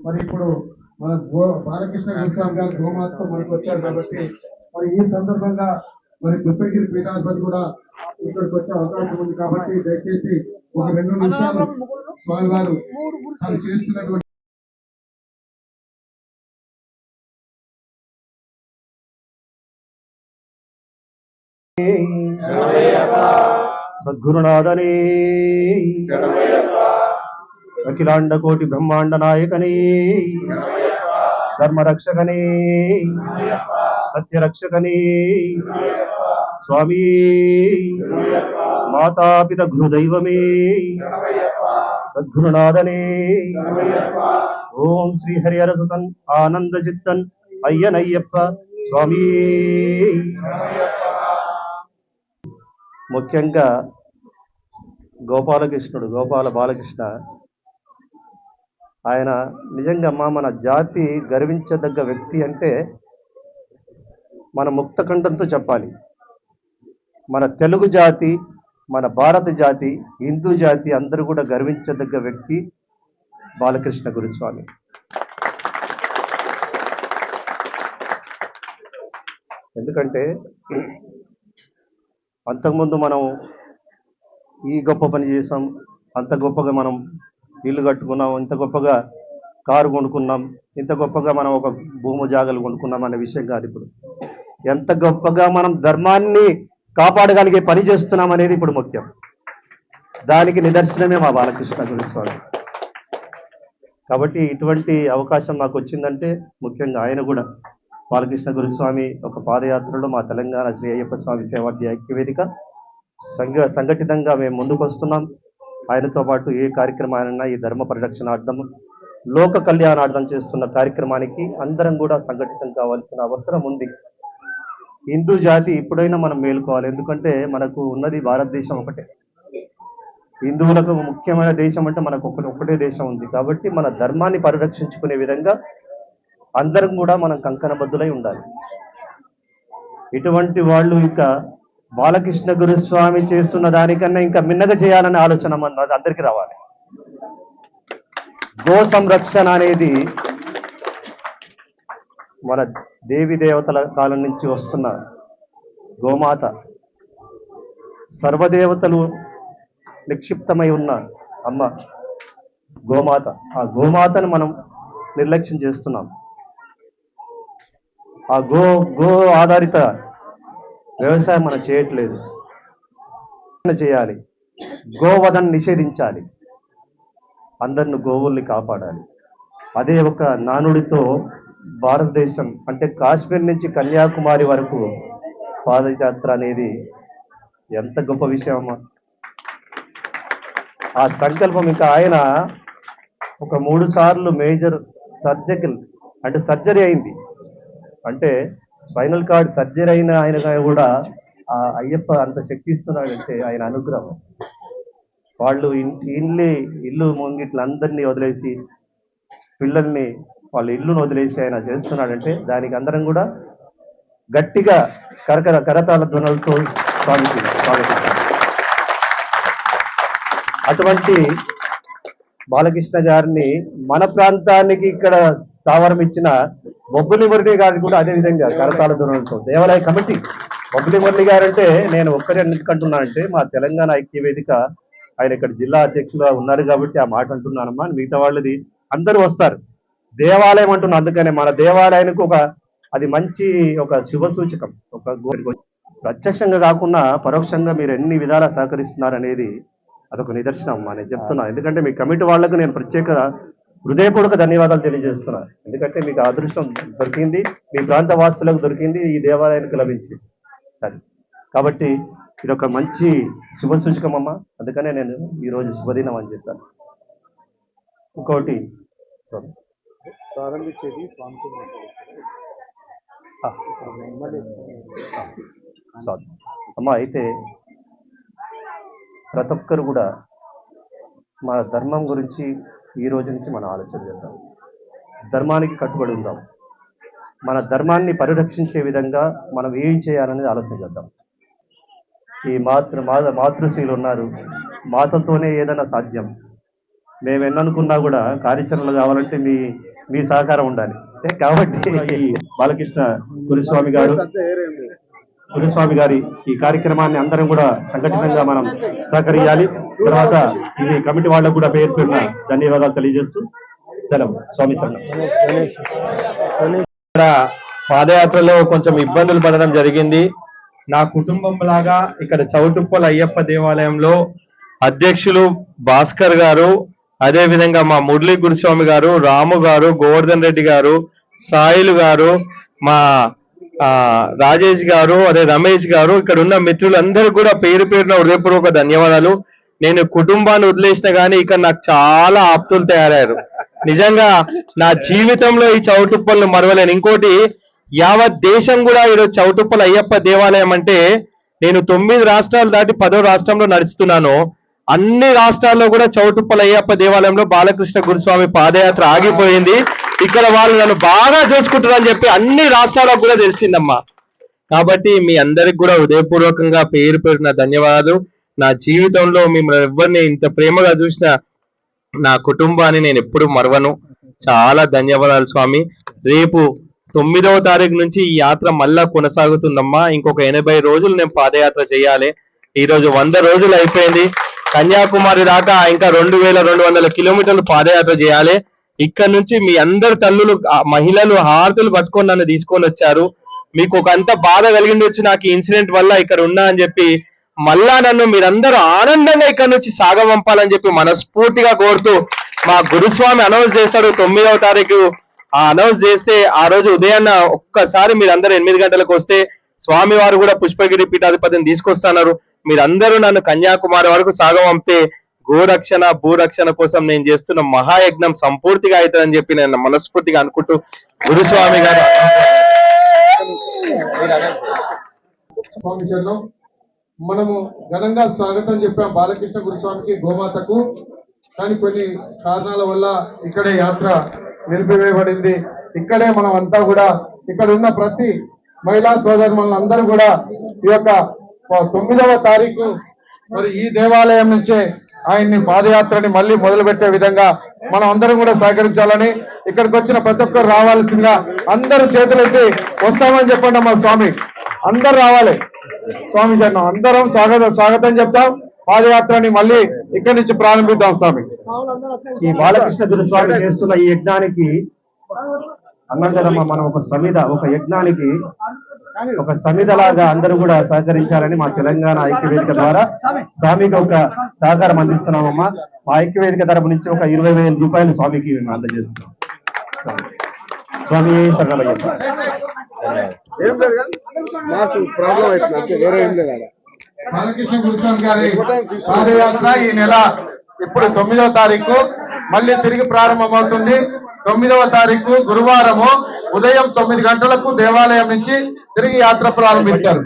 మరి ఇప్పుడు మన గో బాలకృష్ణ గోస్వామి గారు గోమాతతో మనకు వచ్చారు కాబట్టి మరి ఈ సందర్భంగా మరి గుప్పగిరి పీఠాధిపతి కూడా ఇక్కడికి వచ్చే అవకాశం ఉంది కాబట్టి దయచేసి ఒక రెండు నిమిషాలు స్వామి గారు తాను చేస్తున్నటువంటి సద్గురునాథనే అఖిలాండ కోటి బ్రహ్మాండ నాయకనే ధర్మరక్షకనే సత్యరక్షకనే స్వామి మాతాపిత గురుదైవమే సద్గురునాథనే. ఓం శ్రీ హరిహరసుతన్ ఆనంద చిత్తన్ అయ్యనయ్యప్ప స్వామి. ముఖ్యంగా గోపాలకృష్ణుడు గోపాల బాలకృష్ణ ఆయన నిజంగా మా మన జాతి గర్వించదగ్గ వ్యక్తి అంటే మన ముక్త కంఠంతో చెప్పాలి. మన తెలుగు జాతి మన భారత జాతి హిందూ జాతి అందరూ కూడా గర్వించదగ్గ వ్యక్తి బాలకృష్ణ గురుస్వామి. ఎందుకంటే అంతకుముందు మనం ఈ గొప్ప పని చేసాం అంత గొప్పగా మనం ఇల్లు కట్టుకున్నాం ఇంత గొప్పగా కారు కొనుక్కున్నాం ఇంత గొప్పగా మనం ఒక భూమి జాగలు కొనుక్కున్నాం అనే విషయం కాదు ఇప్పుడు. ఎంత గొప్పగా మనం ధర్మాన్ని కాపాడగలిగే పని చేస్తున్నాం అనేది ఇప్పుడు ముఖ్యం. దానికి నిదర్శనమే మా బాలకృష్ణ గురుస్వామి కాబట్టి ఇటువంటి అవకాశం నాకు వచ్చిందంటే ముఖ్యంగా ఆయన కూడా బాలకృష్ణ గురుస్వామి ఒక పాదయాత్రలో మా తెలంగాణ శ్రీ అయ్యప్ప స్వామి సేవార్థి ఐక్యవేదిక సంఘ సంఘటితంగా మేము ముందుకు వస్తున్నాం ఆయనతో పాటు ఏ కార్యక్రమాలైనా ఈ ధర్మ పరిరక్షణార్థం లోక కళ్యాణార్థం చేస్తున్న కార్యక్రమానికి అందరం కూడా సంఘటితం కావాల్సిన అవసరం ఉంది. హిందూ జాతి ఇప్పుడైనా మనం మేలుకోవాలి. ఎందుకంటే మనకు ఉన్నది భారతదేశం ఒకటే. హిందువులకు ముఖ్యమైన దేశం అంటే మనకు ఒకటి ఒకటే దేశం ఉంది. కాబట్టి మన ధర్మాన్ని పరిరక్షించుకునే విధంగా అందరం కూడా మనం కంకణబద్ధులై ఉండాలి. ఇటువంటి వాళ్ళు ఇంకా బాలకృష్ణ గురుస్వామి చేస్తున్న దానికన్నా ఇంకా మిన్నగా చేయాలనే ఆలోచన మన అందరికీ రావాలి. గో సంరక్షణ అనేది మన దేవి దేవతల కాలం నుంచి వస్తున్న గోమాత సర్వదేవతలు నిక్షిప్తమై ఉన్న అమ్మ గోమాత. ఆ గోమాతను మనం నిర్లక్ష్యం చేస్తున్నాం. ఆ గో గో ఆధారిత వ్యవసాయం మనం చేయట్లేదు. చేయాలి. గోవధను నిషేధించాలి. అందరిని గోవుల్ని కాపాడాలి. అదే ఒక నానుడితో భారతదేశం అంటే కాశ్మీర్ నుంచి కన్యాకుమారి వరకు పాదయాత్ర అనేది ఎంత గొప్ప విషయం అమ్మా. ఆ సంకల్పం ఇంకా ఆయన ఒక మూడు సార్లు మేజర్ సర్జకల్ అంటే సర్జరీ అయింది. అంటే స్పైనల్ కార్డ్ సర్జరీ అయిన ఆయన కూడా ఆ అయ్యప్ప అంత శక్తి ఇస్తున్నాడంటే ఆయన అనుగ్రహం. వాళ్ళు ఇంటి ఇల్లు ఇల్లు ముంగిట్ల అందరినీ వదిలేసి పిల్లల్ని వాళ్ళ ఇల్లును వదిలేసి ఆయన చేస్తున్నాడంటే దానికి అందరం కూడా గట్టిగా కరకర కరతాల ధ్వనులతో స్వాగతి స్వాగతిస్తాం. అటువంటి బాలకృష్ణ గారిని మన ప్రాంతానికి ఇక్కడ స్థావరం ఇచ్చిన బొబ్బులి మురళి గారిని కూడా అదే విధంగా కరతాళ ధ్వనులతో దేవాలయ కమిటీ బొబ్బులి మురళి గారు అంటే నేను ఒక్కరే ఎందుకంటున్నానంటే మా తెలంగాణ ఐక్య వేదిక ఆయన ఇక్కడ జిల్లా అధ్యక్షులుగా ఉన్నారు కాబట్టి ఆ మాట అంటున్నానమ్మా. మిగతా వాళ్ళది అందరూ వస్తారు. దేవాలయం అంటున్నాను అందుకనే మన దేవాలయానికి ఒక అది మంచి ఒక శుభ సూచకం. ఒక ప్రత్యక్షంగా కాకుండా పరోక్షంగా మీరు ఎన్ని విధాలా సహకరిస్తున్నారు అనేది అదొక నిదర్శనం అమ్మా. నేను చెప్తున్నా. ఎందుకంటే మీ కమిటీ వాళ్ళకు నేను ప్రత్యేక హృదయపూర్వక ధన్యవాదాలు తెలియజేస్తున్నా. ఎందుకంటే మీకు అదృష్టం దొరికింది మీ ప్రాంత వాసులకు దొరికింది ఈ దేవాలయానికి లభించింది. అది కాబట్టి ఇది ఒక మంచి శుభ సూచకం అమ్మా. అందుకనే నేను ఈరోజు శుభదినం అని చెప్పాను. ఇంకోటి. ప్రారంభించేది సారీ. అమ్మా అయితే ప్రతి ఒక్కరు కూడా మన ధర్మం గురించి ఈ రోజు నుంచి మనం ఆలోచన చేద్దాం. ధర్మానికి కట్టుబడి ఉందాం. మన ధర్మాన్ని పరిరక్షించే విధంగా మనం ఏం చేయాలనేది ఆలోచన చేద్దాం. ఈ మాతృ మా మాతృశ్రీలు ఉన్నారు. మాతలతోనే ఏదైనా సాధ్యం. మేము ఎన్ననుకున్నా కూడా కార్యాచరణలు కావాలంటే మీ మీ సహకారం ఉండాలి. కాబట్టి బాలకృష్ణ గురుస్వామి గారు గురుస్వామి గారి ఈ కార్యక్రమాన్ని అందరం కూడా సంఘటితంగా మనం సహకరించాలి. తర్వాత ఇది కమిటీ వాళ్ళకు కూడా పేరు పెట్టిన ధన్యవాదాలు తెలియజేస్తూ సెలవు. స్వామి ఇక్కడ పాదయాత్రలో కొంచెం ఇబ్బందులు పడడం జరిగింది. నా కుటుంబం లాగా ఇక్కడ చౌటుప్పల అయ్యప్ప దేవాలయంలో అధ్యక్షులు భాస్కర్ గారు అదే విధంగా మా మురళీ గురుస్వామి గారు రాము గారు గోవర్ధన్ రెడ్డి గారు సాయిలు గారు మా రాజేష్ గారు అదే రమేష్ గారు ఇక్కడ ఉన్న మిత్రులందరూ కూడా పేరు పేరున హృదయపూర్వక ధన్యవాదాలు. నేను కుటుంబాన్ని వదిలేసిన గానీ ఇక్కడ నాకు చాలా ఆప్తులు తయారయ్యారు. నిజంగా నా జీవితంలో ఈ చౌటుప్పలను మరవలేను. ఇంకోటి యావత్ దేశం కూడా ఈరోజు చౌటుప్పల అయ్యప్ప దేవాలయం అంటే నేను తొమ్మిది రాష్ట్రాలు దాటి పదో రాష్ట్రంలో నడుస్తున్నాను. అన్ని రాష్ట్రాల్లో కూడా చౌటుప్పల అయ్యప్ప దేవాలయంలో బాలకృష్ణ గురుస్వామి పాదయాత్ర ఆగిపోయింది. ఇక్కడ వాళ్ళు నన్ను బాగా చూసుకుంటారని చెప్పి అన్ని రాష్ట్రాలకు కూడా తెలిసిందమ్మా. కాబట్టి మీ అందరికి కూడా హృదయపూర్వకంగా పేరు పేరున ధన్యవాదాలు. నా జీవితంలో మిమ్మల్ని ఎవరిని ఇంత ప్రేమగా చూసిన నా కుటుంబాన్ని నేను ఎప్పుడు మరవను. చాలా ధన్యవాదాలు స్వామి. రేపు తొమ్మిదవ తారీఖు నుంచి ఈ యాత్ర మళ్ళా కొనసాగుతుందమ్మా. ఇంకొక ఎనభై రోజులు నేను పాదయాత్ర చేయాలి. ఈ రోజు వంద రోజులు అయిపోయింది. కన్యాకుమారి దాకా ఇంకా రెండు వేల రెండు వందల కిలోమీటర్లు పాదయాత్ర చేయాలి. ఇక్కడ నుంచి మీ అందరి తల్లులు మహిళలు హారతులు పట్టుకొని నన్ను తీసుకొని వచ్చారు. మీకు ఒక అంత బాధ కలిగిండొచ్చు. నాకు ఈ ఇన్సిడెంట్ వల్ల ఇక్కడ ఉన్నా అని చెప్పి మళ్ళా నన్ను మీరందరూ ఆనందంగా ఇక్కడ నుంచి సాగవంపాలని చెప్పి మనస్ఫూర్తిగా కోరుతూ మా గురుస్వామి అనౌన్స్ చేస్తాడు తొమ్మిదవ తారీఖు. ఆ అనౌన్స్ చేస్తే ఆ రోజు ఉదయాన్న ఒక్కసారి మీరందరూ ఎనిమిది గంటలకు వస్తే స్వామి వారు కూడా పుష్పగిరి పీఠాధిపతిని తీసుకొస్తున్నారు. మీరందరూ నన్ను కన్యాకుమారి వరకు సాగవంపితే గోరక్షణ భూరక్షణ కోసం నేను చేస్తున్న మహాయజ్ఞం సంపూర్తిగా అవుతుందని చెప్పి నేను మనస్ఫూర్తిగా అనుకుంటూ గురుస్వామి గారు స్వామి మనము ఘనంగా స్వాగతం చెప్పాం బాలకృష్ణ గురుస్వామికి గోమాతకు. కానీ కొన్ని కారణాల వల్ల ఇక్కడే యాత్ర నిలిపివేయబడింది. ఇక్కడే మనం అంతా కూడా ఇక్కడ ఉన్న ప్రతి మహిళా సోదరు అందరూ కూడా ఈ యొక్క తొమ్మిదవ తారీఖు మరి ఈ దేవాలయం నుంచే ఆయన్ని పాదయాత్రని మళ్ళీ మొదలుపెట్టే విధంగా మనం అందరం కూడా సహకరించాలని ఇక్కడికి వచ్చిన ప్రతి ఒక్కరు రావాల్సిందిగా అందరూ చేతులెత్తి వస్తామని చెప్పండి మా స్వామి. అందరు రావాలి. స్వామి జన్మ అందరం స్వాగతం స్వాగతం చెప్తాం. పాదయాత్రని మళ్ళీ ఇక్కడి నుంచి ప్రారంభిద్దాం స్వామి. ఈ బాలకృష్ణ గురుస్వామి చేస్తున్న ఈ యజ్ఞానికి అన్నంతరమ్మ మనం ఒక సమిధ ఒక యజ్ఞానికి ఒక సమిధ లాగా అందరూ కూడా సహకరించాలని మా తెలంగాణ ఐక్యవేదిక ద్వారా స్వామికి ఒక సహకారం అందిస్తున్నామమ్మా. మా ఐక్యవేదిక తరపు నుంచి ఒక ఇరవై వేల రూపాయలు స్వామికి మేము అందజేస్తున్నాం. స్వామి సగలయ్యప్ప ఏం లేదు మాకు ప్రాబ్లం అవుతుంది అంతే వేరే ఏం లేదు బాలకృష్ణ గురుస్వామి గారి పాదయాత్ర ఈ నెల ఇప్పుడు తొమ్మిదవ తారీఖు మళ్ళీ తిరిగి ప్రారంభమవుతుంది. తొమ్మిదవ తారీఖు గురువారము ఉదయం తొమ్మిది గంటలకు దేవాలయం నుంచి తిరిగి యాత్ర ప్రారంభించారు.